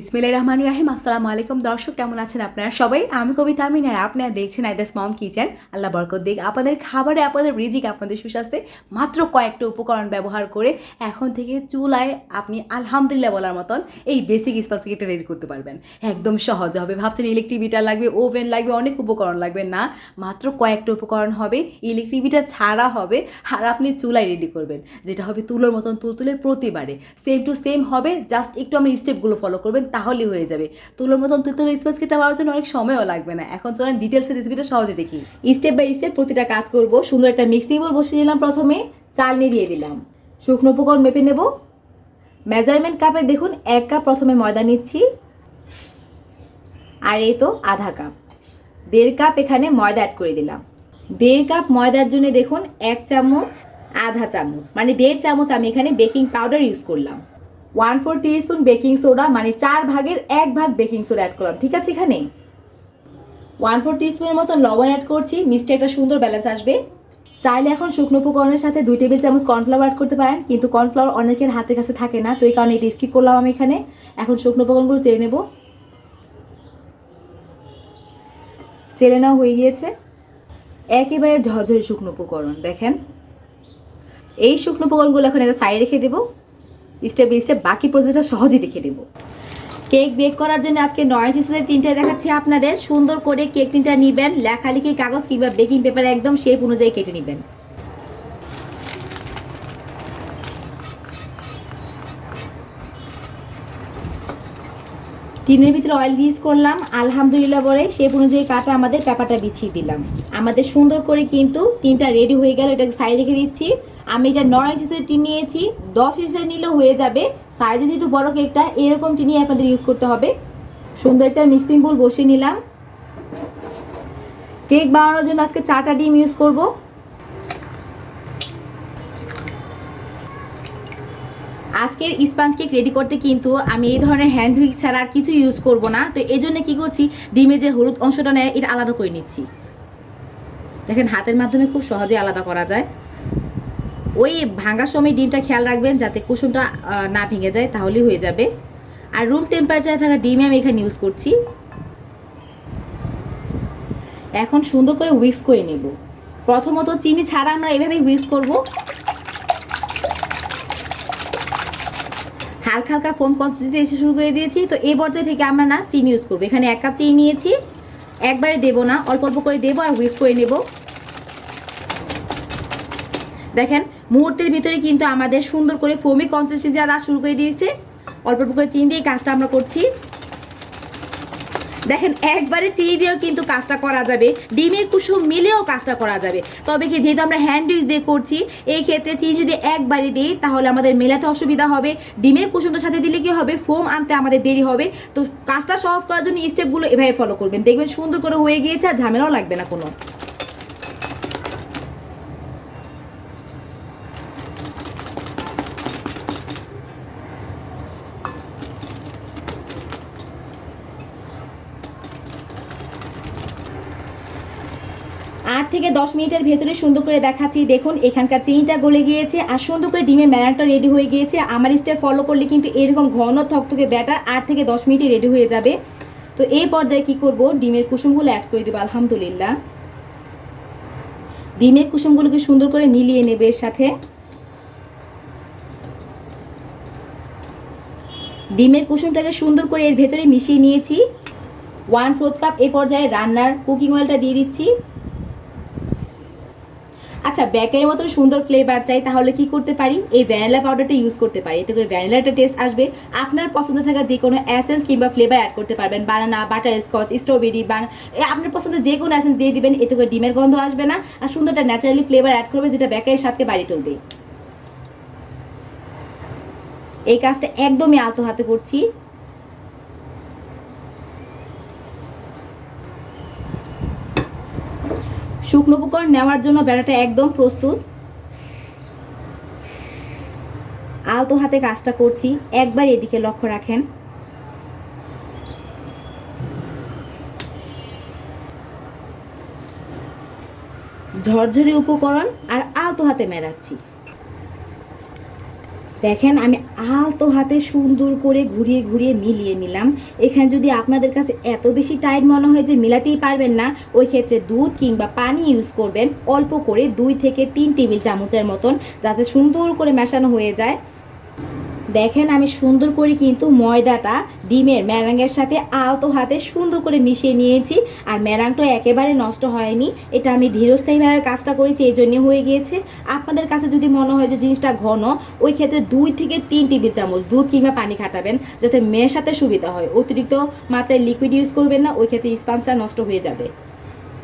ইসমিল্লা রহমান রাহিম। আসসালামু আলাইকুম দর্শক, কেমন আছেন আপনারা সবাই? আমি কবিতা আমিন আর আপনারা দেখছেন আইদাস মম কিচেন। আল্লাহ বরকত দিক। আপনাদের খাবারে, আপনাদের রিজিক, আপনাদের সুস্বাস্থ্যে মাত্র কয়েকটা উপকরণ ব্যবহার করে এখন থেকে চুলায় আপনি আলহামদুলিল্লাহ বলার মতন এই বেসিক স্পাসিকিটা রেডি করতে পারবেন। একদম সহজ হবে। ভাবছেন ইলেকট্রিক বিটার লাগবে ওভেন লাগবে, অনেক উপকরণ লাগবে। না, মাত্র কয়েকটা উপকরণ হবে। ইলেকট্রিক বিটার ছাড়া হবে আর আপনি চুলায় রেডি করবেন। যেটা হবে তুলোর মতন তুলতুলের প্রতিবারে। সেম টু সেম হবে। জাস্ট একটু আপনি স্টেপগুলো ফলো করবেন। তাহলেই হয়ে যাবে। তুলোর মতন তুলতুলের স্পেস কেটে জন্য অনেক সময়ও লাগবে না। এখন চলেন ডিটেলসের রেসিপিটা সহজে দেখি। স্টেপ বাই স্টেপ প্রতিটা কাজ করব। সুন্দর একটা মিক্সিং বোল বসিয়ে দিলাম প্রথমে। চালনি দিয়ে দিলাম। শুকনো উপকরণ মেপে নেব। মেজারমেন্ট কাপে দেখুন, এক কাপ প্রথমে ময়দা নিচ্ছি। আর এই তো আধা কাপ দেড় কাপ এখানে ময়দা অ্যাড করে দিলাম। দেড় কাপ ময়দার জন্য দেখুন, এক চামচ আধা চামচ। মানে দেড় চামচ আমি এখানে বেকিং পাউডার ইউজ করলাম। One four spoon baking soda মানে চার ভাগের এক ভাগ বেকিং সোডা অ্যাড করলাম। ঠিক আছে এখানে? ওয়ান ফোর স্পুনের মতো লবণ অ্যাড করছি, মিষ্টি একটা সুন্দর ব্যালেন্স আসবে। চাইলে এখন শুকনো উপকরণের সাথে দুই টেবিল চামচ কর্নফ্লাওয়ার অ্যাড করতে পারেন, কিন্তু কর্নফ্লাওয়ার অনেকের হাতের কাছে থাকে না, তো এই কারণে এটি স্কিপ করলাম আমি এখানে। এখন শুকনো উপকরণগুলো চেয়ে নেব। চেলে নেওয়া হয়ে গিয়েছে। একেবারে ঝরঝরে শুকনো উপকরণ, দেখেন। এই শুকনো উপকরণগুলো এখন একটা সাইডে রেখে দেবো। স্টেপ বাই স্টেপ বাকি প্রসেসটা সহজেই দেখে দেবো। কেক বেক করার জন্য আজকে নয় চিসের টিনটা দেখাচ্ছি আপনাদের। সুন্দর করে কেক টিনটা নেবেন লেখালেখির কাগজ কিংবা বেকিং পেপার একদম শেপ অনুযায়ী কেটে নেবেন। টিনের ভিতরে অয়েল গ্রিজ করলাম, আলহামদুলিল্লাহ বলে শেপ অনুযায়ী কাটা আমাদের পেপারটা বিছিয়ে দিলাম। আমাদের সুন্দর করে কিন্তু টিনটা রেডি হয়ে গেল, এটাকে সাইড রেখে দিচ্ছি। আমি এটা নয় ইঞ্চের টিন নিয়েছি, দশ ইঞ্চের নিলেও হয়ে যাবে। সাইজে যেহেতু বড় কেকটা এরকম টিনই আপনাদের ইউজ করতে হবে। সুন্দর একটা মিক্সিং বোল বসিয়ে নিলাম। কেক বানানোর জন্য আজকে চারটা ডিম ইউজ করব। আজকের স্পাঞ্জ কেক রেডি করতে কিন্তু আমি এই ধরনের হ্যান্ড হুইক ছাড়া আর কিছু ইউজ করব না। তো এই জন্য কী করছি, ডিমের যে হলুদ অংশটা নেয়, এটা আলাদা করে নিচ্ছি। দেখেন, হাতের মাধ্যমে খুব সহজে আলাদা করা যায়। ওই ভাঙার সময় ডিমটা খেয়াল রাখবেন যাতে কুসুমটা না ভেঙে যায়, তাহলেই হয়ে যাবে। আর রুম টেম্পারেচারে থাকা ডিমে আমি এখানে ইউজ করছি। এখন সুন্দর করে উইক্স করে নেব। প্রথমত চিনি ছাড়া আমরা এভাবেই উইক্স করব। হালকা হালকা ফোম কনসিস্টেন্সি এসে শুরু করে দিয়েছি। তো এই পর্যায়ে থেকে আমরা না চিনি ইউজ করব। এখানে এক কাপ চিনি নিয়েছি। একবারে দেবো না, অল্প অল্প করে দেবো আর হুইস করে নেব। দেখেন, মুহূর্তের ভিতরে কিন্তু আমাদের সুন্দর করে ফোমি কনসিস্টেন্সি আনা শুরু করে দিয়েছে। অল্প অল্প করে চিনি দিয়ে কাজটা আমরা করছি। দেখেন, একবারে চিনি দিয়েও কিন্তু কাজটা করা যাবে। ডিমের কুসুম মিলেও কাজটা করা যাবে। তবে কি যেহেতু আমরা হ্যান্ড উইচ দিয়ে করছি, এই ক্ষেত্রে চিনি যদি একবারে দিই, তাহলে আমাদের মেলাতে অসুবিধা হবে। ডিমের কুসুমটার সাথে দিলে কি হবে? ফোম আনতে আমাদের দেরি হবে। তো কাজটা সহজ করার জন্য স্টেপগুলো এভাবে ফলো করবেন। দেখবেন সুন্দর করে হয়ে গিয়েছে আর ঝামেলাও লাগবে না কোনো। থেকে দশ মিনিটের ভেতরে সুন্দর করে দেখাচ্ছি। দেখুন, এখানকার চিনিটা গলে গিয়েছে আর সুন্দর করে ডিমের ম্যানারটা রেডি হয়ে গিয়েছে। আমার স্টেপ ফলো করলে কিন্তু এরকম ঘন থকথকে ব্যাটার আট থেকে দশ মিনিটে রেডি হয়ে যাবে। তো এই পর্যায়ে কি করব? ডিমের কুসুমগুলো অ্যাড করে দেবো, আলহামদুলিল্লাহ। ডিমের কুসুমগুলোকে সুন্দর করে মিলিয়ে নেবে এর সাথে। ডিমের কুসুমটাকে সুন্দর করে এর ভেতরে মিশিয়ে নিয়েছি। ওয়ান ফোর্থ কাপ এই পর্যায়ে রান্নার কুকিং অয়েলটা দিয়ে দিচ্ছি। আচ্ছা ব্যাকের মতো সুন্দর ফ্লেভার চাই, তাহলে কি করতে পারি? এই ভ্যানিলা পাউডারটা ইউজ করতে পারি। এতে করে ভ্যানিলাটা টেস্ট আসবে। আপনার পছন্দ থাকা যে কোনো অ্যাসেন্স কিংবা ফ্লেভার অ্যাড করতে পারবেন। বানানা বাটার স্কচ স্ট্রবেরি বা আপনার পছন্দ যে কোনো অ্যাসেন্স দিয়ে দিবেন, এতে করে ডিমের গন্ধ আসবে না। আর সুন্দরটা ন্যাচারালি ফ্লেভার অ্যাড করবে, যেটা ব্যাকের সাথে বাড়ি তুলবে। এই কাজটা একদমই আলতো হাতে করছি। শুকনো উপকরণ নেওয়ার জন্য বেড়াটা একদম প্রস্তুত। আলতো হাতে কাজটা করছি, একবার এদিকে লক্ষ্য রাখেন। ঝরঝরে উপকরণ আর আলতো হাতে মেরাচ্ছি। দেখেন, আমি আলতো হাতে সুন্দর করে ঘুরিয়ে ঘুরিয়ে মিলিয়ে নিলাম। এখানে যদি আপনাদের কাছে এত বেশি টাইট মনে হয় যে মিলাতেই পারবেন না, ওই ক্ষেত্রে দুধ কিংবা পানি ইউজ করবেন অল্প করে দুই থেকে তিন টেবিল চামচের মতন, যাতে সুন্দর করে মেশানো হয়ে যায়। দেখেন আমি সুন্দর করে কিন্তু ময়দাটা ডিমের ম্যারাঙ্গের সাথে আলতো হাতে সুন্দর করে মিশিয়ে নিয়েছি। আর ম্যারাংটা একেবারে নষ্ট হয়নি। এটা আমি ধীরস্থায়ীভাবে কাজটা করেছি এই জন্য হয়ে গিয়েছে। আপনাদের কাছে যদি মনে হয় যে জিনিসটা ঘন, ওই ক্ষেত্রে দুই থেকে তিন টেবিল চামচ দুধ কিংবা পানি খাটাবেন, যাতে মেশাতে সুবিধা হয়। অতিরিক্ত মাত্রায় লিকুইড ইউজ করবেন না, ওই ক্ষেত্রে স্পাঞ্জটা নষ্ট হয়ে যাবে।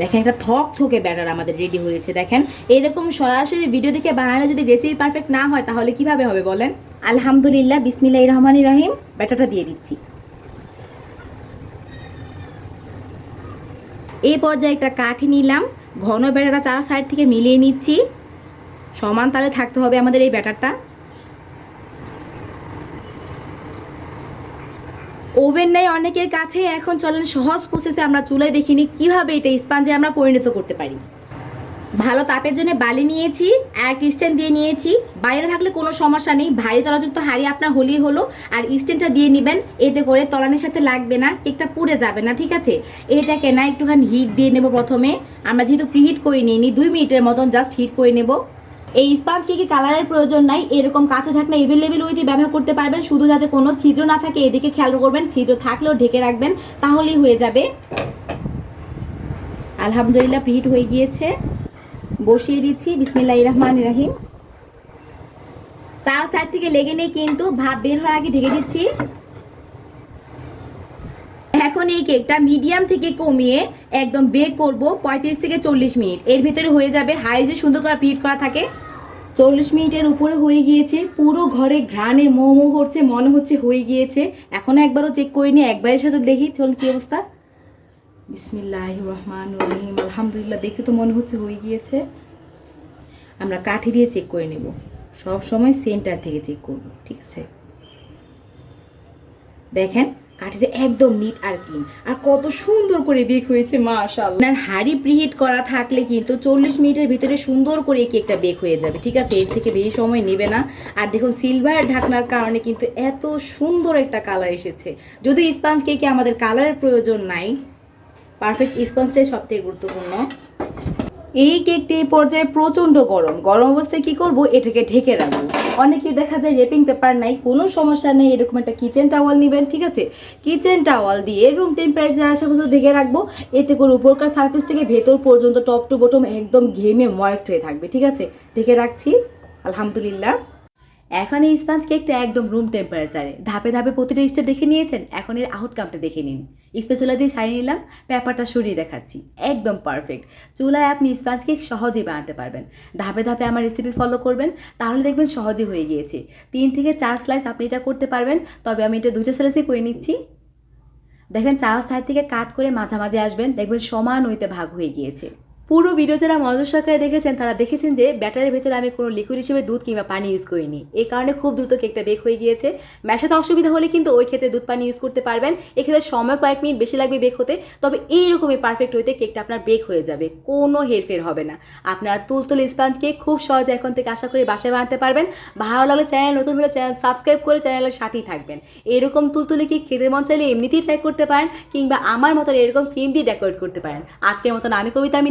দেখেন একটা থক থকে ব্যাটার আমাদের রেডি হয়েছে, দেখেন। এরকম সরাসরি ভিডিও দেখে বানানো যদি রেসিপি পারফেক্ট না হয়, তাহলে কীভাবে হবে বলেন? আলহামদুলিল্লাহ বিসমিল্লাহ রহমান রহিম ব্যাটারটা দিয়ে দিচ্ছি। এই পর্যায়ে একটা কাঠি নিলাম, ঘন ব্যাটারটা চার সাইড থেকে মিলিয়ে নিচ্ছি। সমান তালে থাকতে হবে আমাদের এই ব্যাটারটা। ওভেন নেই অনেকের কাছে, এখন চলেন সহজ প্রসেসে আমরা চুলায় দেখিনি কীভাবে এটা স্পাঞ্জে আমরা পরিণত করতে পারি। ভালো তাপের জন্য বালি নিয়েছি, আর একটা স্ট্যান্ড দিয়ে নিয়েছি। বাইরে থাকলে কোনো সমস্যা নেই, ভারী তলাযুক্ত হাড়ি আপনার হলেই হলো, আর স্ট্যান্ডটা দিয়ে নেবেন, এতে করে তলানির সাথে লাগবে না, কেকটা পুড়ে যাবে না, ঠিক আছে? এটাকে না একটুখানি হিট দিয়ে নেব প্রথমে। আমরা যেহেতু প্রিহিট করে নিইনি, দুই মিনিটের মতন জাস্ট হিট করে নেব। এই স্পাঞ্জ কেকে কালারের প্রয়োজন নাই, এরকম কাঁচা ঢাকনা এভেলেবেল উইথ ব্যবহার করতে পারবেন, শুধু যাতে কোনো ছিদ্র না থাকে, এদিকে খেয়াল করবেন, ছিদ্র থাকলেও ঢেকে রাখবেন, তাহলেই হয়ে যাবে। আলহামদুলিল্লাহ প্রিহিট হয়ে গিয়েছে। বসিয়ে দিচ্ছি। বিসমিল্লাহ রহমান রাহিম। চার সাইড থেকে লেগে নেই কিন্তু ভাব বের হওয়ার আগে ঢেকে দিচ্ছি। এখন এই কেকটা মিডিয়াম থেকে কমিয়ে একদম বেক করব পঁয়ত্রিশ থেকে চল্লিশ মিনিট। এর ভিতরে হয়ে যাবে হাই যে সুন্দর করে প্রিহিট করা থাকে। চল্লিশ মিনিটের উপরে হয়ে গিয়েছে। পুরো ঘরে ঘ্রাণে মোমো করছে, মনে হচ্ছে হয়ে গিয়েছে। এখনও একবারও চেক করিনি, একবারের সাথে দেখি চল কি অবস্থা? বিসমিল্লাহ রহমান রহিম। আলহামদুলিল্লাহ, দেখে তো মনে হচ্ছে হয়ে গিয়েছে। আমরা কাঠি দিয়ে চেক করে নেব। সব সময় সেন্টার থেকে চেক করব, ঠিক আছে? দেখেন, কাঠিটা একদম নিট আর ক্লিন আর কত সুন্দর করে বেক হয়েছে, মাশাআল্লাহ। আপনার হাড়ি প্রিহিট করা থাকলে কিন্তু চল্লিশ মিনিটের ভিতরে সুন্দর করে এই কেকটা বেক হয়ে যাবে, ঠিক আছে? এর থেকে বেশি সময় নেবে না। আর দেখুন সিলভার ঢাকনার কারণে কিন্তু এত সুন্দর একটা কালার এসেছে। যদি স্পাঞ্জ কেকে আমাদের কালারের প্রয়োজন নাই পারফেক্ট স্পঞ্জটাই সব থেকে গুরুত্বপূর্ণ। এই কেকটি এই পর্যায়ে প্রচণ্ড গরম। গরম অবস্থায় কি করব? এটাকে ঢেকে রাখব। অনেকে দেখা যায় রেপিং পেপার নাই, কোনো সমস্যা নেই, এরকম একটা কিচেন টাওয়াল নেবেন, ঠিক আছে? কিচেন টাওয়াল দিয়ে রুম টেম্পারেচার আসা পর্যন্ত ঢেকে রাখব। এতে করে উপরকার সার্ফেস থেকে ভেতর পর্যন্ত টপ টু বটম একদম ঘেমে ময়েস্ট হয়ে থাকবে, ঠিক আছে? ঢেকে রাখছি, আলহামদুলিল্লাহ। এখন এই স্পঞ্জ কেকটা একদম রুম টেম্পারেচারে ধাপে ধাপে প্রতিটা স্টেপ দেখে নিয়েছেন, এখন এর আউটকামটা দেখে নিন। স্পেচুলা দিয়ে ছাড়িয়ে নিলাম পেপারটা সরিয়ে দেখাচ্ছি। একদম পারফেক্ট চুলায় আপনি স্পঞ্জ কেক সহজেই বানাতে পারবেন। ধাপে ধাপে আমার রেসিপি ফলো করবেন, তাহলে দেখবেন সহজে হয়ে গিয়েছে। তিন থেকে চার স্লাইস আপনি এটা করতে পারবেন, তবে আমি এটা দুটো স্লাইসই করে নিচ্ছি। দেখেন চার সাইড থেকে কাট করে মাঝামাঝি আসবেন, দেখবেন সমান হইতে ভাগ হয়ে গিয়েছে। পুরো ভিডিও যারা মনোযোগ দেখেছেন, তারা দেখেছেন যে ব্যাটারের ভেতরে আমি কোনো লিকুইড হিসেবে দুধ কিংবা পানি ইউজ করিনি। এই কারণে খুব দ্রুত কেকটা বেক হয়ে গিয়েছে। মেশাতে অসুবিধা হলে কিন্তু ওই ক্ষেত্রে দুধ পানি ইউজ করতে পারবেন। এক্ষেত্রে সময় কয়েক মিনিট বেশি লাগবে বেক হতে। তবে এইরকমই পারফেক্ট হইতে কেকটা আপনার বেক হয়ে যাবে। কোনো হেরফের হবে না। আপনারা তুলতুল স্পাঞ্জ কেক খুব সহজে এখন থেকে আশা করি বাসায় বানাতে পারবেন। ভালো লাগলে চ্যানেল নতুন হলে চ্যানেল সাবস্ক্রাইব করে চ্যানেলের সাথেই থাকবেন। এরকম তুলতুলে কেক খেতে মন চাইলে এমনিতেই ট্রাই করতে পারেন কিংবা আমার মতন এরকম ক্রিম দিয়ে ডেকোরেট করতে পারেন। আজকের মতন আমি কবিতা আমি